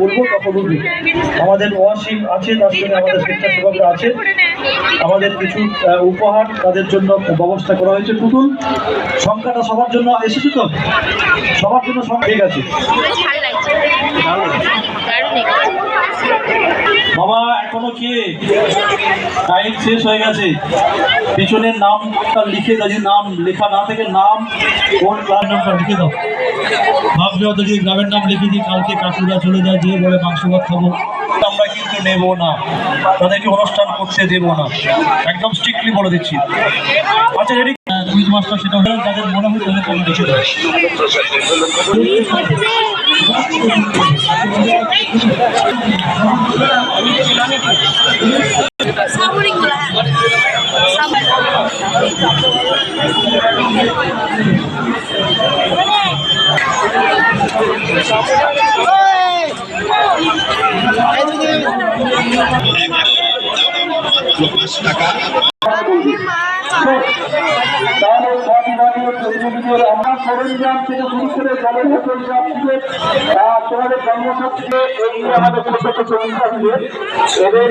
বলব তখন উঠবে আমাদের ওয়াসিম আছে তার সঙ্গে আমাদের স্বেচ্ছাসেবকরা আছে আমাদের কিছু উপহার তাদের জন্য ব্যবস্থা করা হয়েছে। টুটুল সংখ্যাটা সবার জন্য এসেছে তো? সবার জন্য ঠিক আছে? বাবা এখনও কে? টাইম শেষ হয়ে গেছে। পিছনের নামটা লিখে যদি নাম লেখা না থেকে, নাম, কোন ক্লাস নামটা লিখে দাও। হয়তো যদি গ্রামের নাম লিখে দিই, কালকে কাকুরা চলে যায় দিয়ে বলে মাংস ভাত খাব। আমরা কিন্তু নেব না। তাদেরকে অনুষ্ঠান করতে দেব না। একদম স্ট্রিক্টলি বলে দিচ্ছি। আচ্ছা রেডি কুইজ মাস্টার সেটা হলে তাদের মনে হয় তাদের কম লিখে দেয় সামরিকগুলো সবিভাগীয় প্রতিনিধিদের আমরা সরঞ্জাম থেকে শুরু করে জলের সব থেকে তোমাদের কর্মসূচিতে এই আমাদের ছোট ছোট এদের